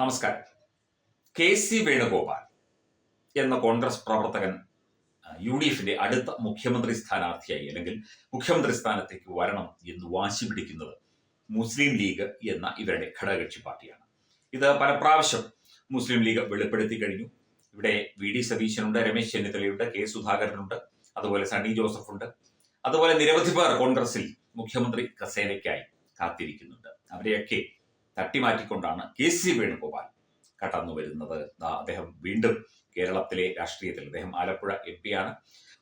നമസ്കാരം. K C Venugopal എന്ന കോൺഗ്രസ് പ്രവർത്തകൻ യു ഡി എഫിന്റെ അടുത്ത മുഖ്യമന്ത്രി സ്ഥാനാർത്ഥിയായി അല്ലെങ്കിൽ മുഖ്യമന്ത്രി സ്ഥാനത്തേക്ക് വരണം എന്ന് വാശി പിടിക്കുന്നത് മുസ്ലിം ലീഗ് എന്ന ഇവരുടെ ഘടകകക്ഷി പാർട്ടിയാണ്. ഇത് പല പ്രാവശ്യം മുസ്ലിം ലീഗ് വെളിപ്പെടുത്തി കഴിഞ്ഞു. ഇവിടെ വി ഡി സതീശനുണ്ട് രമേശ് ചെന്നിത്തലയുണ്ട് കെ സുധാകരനുണ്ട് അതുപോലെ സണ്ണി ജോസഫ് ഉണ്ട് അതുപോലെ നിരവധി പേർ കോൺഗ്രസിൽ മുഖ്യമന്ത്രി കസേനയ്ക്കായി കാത്തിരിക്കുന്നുണ്ട്. അവരെയൊക്കെ തട്ടിമാറ്റിക്കൊണ്ടാണ് കെ സി വേണുഗോപാൽ കടന്നു വരുന്നത്. അദ്ദേഹം വീണ്ടും കേരളത്തിലെ രാഷ്ട്രീയത്തിൽ അദ്ദേഹം ആലപ്പുഴ എം ആണ്.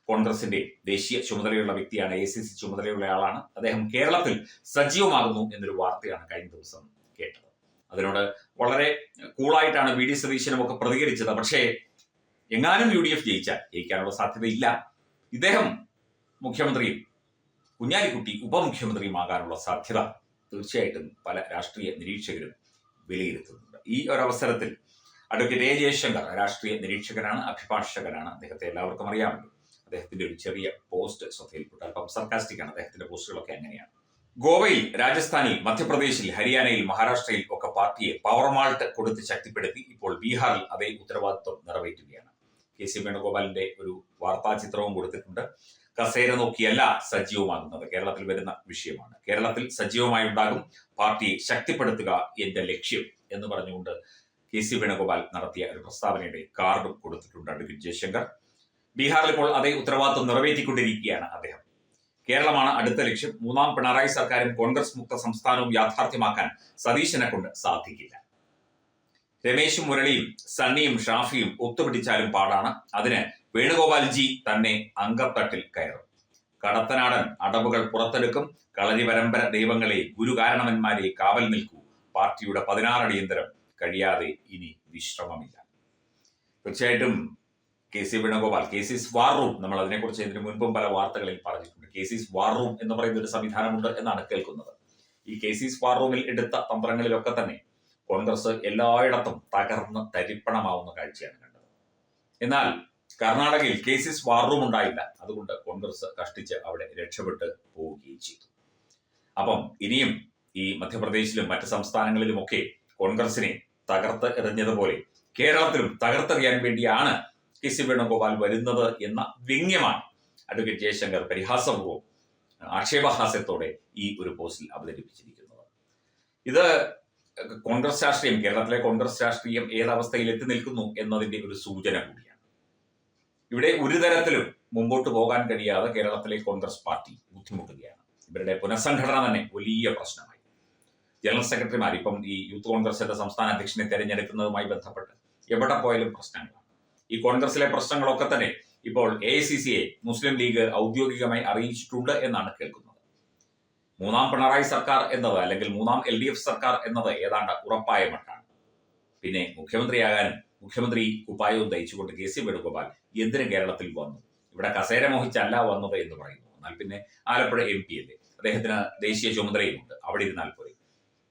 കോൺഗ്രസിന്റെ ദേശീയ ചുമതലയുള്ള വ്യക്തിയാണ് എ സി സി ചുമതലയുള്ള ആളാണ്. അദ്ദേഹം കേരളത്തിൽ സജീവമാകുന്നു എന്നൊരു വാർത്തയാണ് കഴിഞ്ഞ ദിവസം കേട്ടത്. അതിനോട് വളരെ കൂളായിട്ടാണ് വി ഡി സതീശനും ഒക്കെ പ്രതികരിച്ചത്. പക്ഷേ എങ്ങാനും യു ഡി എഫ് ജയിച്ചാൽ ജയിക്കാനുള്ള സാധ്യതയില്ല. ഇദ്ദേഹം മുഖ്യമന്ത്രിയും കുഞ്ഞാലിക്കുട്ടി ഉപമുഖ്യമന്ത്രിയുമാകാനുള്ള സാധ്യത തീർച്ചയായിട്ടും പല രാഷ്ട്രീയ നിരീക്ഷകരും വിലയിരുത്തുന്നുണ്ട്. ഈ ഒരവസരത്തിൽ അഡ്വക്കേറ്റ് എ ജയശങ്കർ രാഷ്ട്രീയ നിരീക്ഷകനാണ് അഭിഭാഷകനാണ്. അദ്ദേഹത്തെ എല്ലാവർക്കും അറിയാമല്ലോ. അദ്ദേഹത്തിന്റെ ഒരു ചെറിയ പോസ്റ്റ് ശ്രദ്ധയിൽപ്പെട്ടു. അല്പം സർക്കാസ്റ്റിക് ആണ്. അദ്ദേഹത്തിന്റെ പോസ്റ്റുകളൊക്കെ എങ്ങനെയാണ് ഗോവയിൽ രാജസ്ഥാനിൽ മധ്യപ്രദേശിൽ ഹരിയാനയിൽ മഹാരാഷ്ട്രയിൽ ഒക്കെ പാർട്ടിയെ പവർമാൾട്ട് കൊടുത്ത് ശക്തിപ്പെടുത്തി ഇപ്പോൾ ബീഹാറിൽ അതേ ഉത്തരവാദിത്വം നിറവേറ്റുകയാണ്. കെ സി വേണുഗോപാലിന്റെ ഒരു വാർത്താ ചിത്രവും കൊടുത്തിട്ടുണ്ട്. കസേര നോക്കിയല്ല സജീവമാകുന്നത്. കേരളത്തിൽ വരുന്ന വിഷയമാണ്. കേരളത്തിൽ സജീവമായി ഉണ്ടാകും പാർട്ടിയെ ശക്തിപ്പെടുത്തുക എന്റെ ലക്ഷ്യം എന്ന് പറഞ്ഞുകൊണ്ട് കെ സി വേണുഗോപാൽ നടത്തിയ ഒരു പ്രസ്താവനയുടെ കാർഡും കൊടുത്തിട്ടുണ്ട് അഡ്വക്കേറ്റ് ജയശങ്കർ. ബീഹാറിൽ ഇപ്പോൾ അതേ ഉത്തരവാദിത്വം നിറവേറ്റിക്കൊണ്ടിരിക്കുകയാണ് അദ്ദേഹം. കേരളമാണ് അടുത്ത ലക്ഷ്യം. മൂന്നാം പിണറായി സർക്കാരും കോൺഗ്രസ് മുക്ത സംസ്ഥാനവും യാഥാർത്ഥ്യമാക്കാൻ സതീശനെ കൊണ്ട് സാധിക്കില്ല. രമേശും മുരളിയും സണ്ണിയും ഷാഫിയും ഒത്തുപിടിച്ചാലും പാടാണ്. അതിന് വേണുഗോപാൽജി തന്നെ അങ്കത്തട്ടിൽ കയറും. കടത്തനാടൻ അടവുകൾ പുറത്തെടുക്കും. കളരി പരമ്പര ദൈവങ്ങളെ ഗുരുകാരണവന്മാരെ കാവൽ നിൽക്കൂ. പാർട്ടിയുടെ പതിനാറടിയന്തരം കഴിയാതെ ഇനി വിശ്രമമില്ല. തീർച്ചയായിട്ടും K C Venugopal K C war room നമ്മൾ അതിനെക്കുറിച്ച് ഇതിനു മുൻപും പല വാർത്തകളിൽ പറഞ്ഞിട്ടുണ്ട്. കെ സി വാർ റൂം എന്ന് പറയുന്ന ഒരു സംവിധാനമുണ്ട് എന്നാണ് കേൾക്കുന്നത്. ഈ കെ സി വാർ റൂമിൽ എടുത്ത തന്ത്രങ്ങളിലൊക്കെ തന്നെ കോൺഗ്രസ് എല്ലായിടത്തും തകർന്ന് തരിപ്പണമാവുന്ന കാഴ്ചയാണ് കണ്ടത്. എന്നാൽ കർണാടകയിൽ കേസിസ് വാർ റൂം ഉണ്ടായില്ല. അതുകൊണ്ട് കോൺഗ്രസ് കഷ്ടിച്ച് അവിടെ രക്ഷപ്പെട്ട് പോവുകയും ചെയ്തു. അപ്പം ഇനിയും ഈ മധ്യപ്രദേശിലും മറ്റ് സംസ്ഥാനങ്ങളിലുമൊക്കെ കോൺഗ്രസിനെ തകർത്ത് എറിഞ്ഞതുപോലെ കേരളത്തിലും തകർത്തെറിയാൻ വേണ്ടിയാണ് കെ സി വേണുഗോപാൽ വരുന്നത് എന്ന വ്യംഗ്യമാണ് അഡ്വക്കേറ്റ് ജയശങ്കർ പരിഹാസപൂർവം ആക്ഷേപഹാസ്യത്തോടെ ഈ ഒരു പോസ്റ്റിൽ അവതരിപ്പിച്ചിരിക്കുന്നത്. ഇത് കോൺഗ്രസ് രാഷ്ട്രീയം കേരളത്തിലെ കോൺഗ്രസ് രാഷ്ട്രീയം ഏതവസ്ഥയിൽ എത്തി നിൽക്കുന്നു എന്നതിന്റെ ഒരു സൂചന കൂടിയാണ്. ഇവിടെ ഒരു തരത്തിലും മുമ്പോട്ട് പോകാൻ കഴിയാതെ കേരളത്തിലെ കോൺഗ്രസ് പാർട്ടി ബുദ്ധിമുട്ടുകയാണ്. ഇവരുടെ പുനഃസംഘടന തന്നെ വലിയ പ്രശ്നമായി. ജനറൽ സെക്രട്ടറിമാർ ഇപ്പം ഈ യൂത്ത് കോൺഗ്രസിന്റെ സംസ്ഥാന അധ്യക്ഷനെ തെരഞ്ഞെടുക്കുന്നതുമായി ബന്ധപ്പെട്ട് എവിടെ പോയാലും പ്രശ്നങ്ങളാണ്. ഈ കോൺഗ്രസിലെ പ്രശ്നങ്ങളൊക്കെ തന്നെ ഇപ്പോൾ എ മുസ്ലിം ലീഗ് ഔദ്യോഗികമായി അറിയിച്ചിട്ടുണ്ട് എന്നാണ് കേൾക്കുന്നത്. മൂന്നാം പിണറായി സർക്കാർ എന്നത് അല്ലെങ്കിൽ മൂന്നാം എൽ ഡി എഫ് സർക്കാർ എന്നത് ഏതാണ്ട് ഉറപ്പായ മട്ടാണ്. പിന്നെ മുഖ്യമന്ത്രിയാകാനും മുഖ്യമന്ത്രി കുപ്പായവും തയ്ച്ചുകൊണ്ട് കെ സി വേണുഗോപാൽ എന്തിന് കേരളത്തിൽ വന്നു? ഇവിടെ കസേര മോഹിച്ചല്ല വന്നത് എന്ന് പറയുന്നു. എന്നാൽ പിന്നെ ആലപ്പുഴ എം പി അല്ലേ? അദ്ദേഹത്തിന് ദേശീയ ചുമതലയുമുണ്ട്. അവിടെ ഇരുന്നാൽ പോയി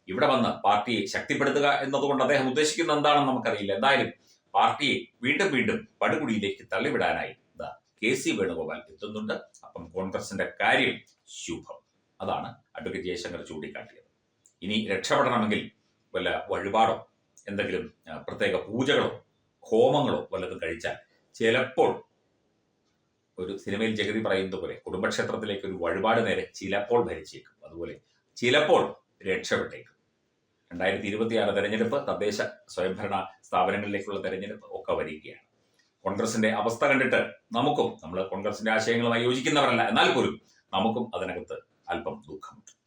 ഇവിടെ വന്ന് പാർട്ടിയെ ശക്തിപ്പെടുത്തുക എന്നതുകൊണ്ട് അദ്ദേഹം ഉദ്ദേശിക്കുന്നത് എന്താണെന്ന് നമുക്കറിയില്ല. എന്തായാലും പാർട്ടിയെ വീണ്ടും വീണ്ടും പടുകുടിയിലേക്ക് തള്ളിവിടാനായി കെ സി വേണുഗോപാൽ എത്തുന്നുണ്ട്. അപ്പം കോൺഗ്രസിന്റെ കാര്യം ശുഭം. അതാണ് അഡ്വക്കേറ്റ് ജയശങ്കർ ചൂണ്ടിക്കാട്ടിയത്. ഇനി രക്ഷപ്പെടണമെങ്കിൽ വല്ല വഴിപാടോ എന്തെങ്കിലും പ്രത്യേക പൂജകളോ ഹോമങ്ങളോ വല്ലതും കഴിച്ചാൽ ചിലപ്പോൾ ഒരു സിനിമയിൽ ജഗതി പറയുന്നത് പോലെ കുടുംബക്ഷേത്രത്തിലേക്ക് ഒരു വഴിപാട് നേരെ ചിലപ്പോൾ ഭരിച്ചേക്കും. അതുപോലെ ചിലപ്പോൾ രക്ഷപ്പെട്ടേക്കും. രണ്ടായിരത്തി ഇരുപത്തിയാറ് തെരഞ്ഞെടുപ്പ് തദ്ദേശ സ്വയംഭരണ സ്ഥാപനങ്ങളിലേക്കുള്ള തെരഞ്ഞെടുപ്പ് ഒക്കെ വരികയാണ്. കോൺഗ്രസിന്റെ അവസ്ഥ കണ്ടിട്ട് നമുക്കും നമ്മൾ കോൺഗ്രസിന്റെ ആശയങ്ങളുമായി യോജിക്കുന്നവരല്ല എന്നാൽ പോലും നമുക്കും അതിനകത്ത് അല്പം ദുഃഖമുണ്ട്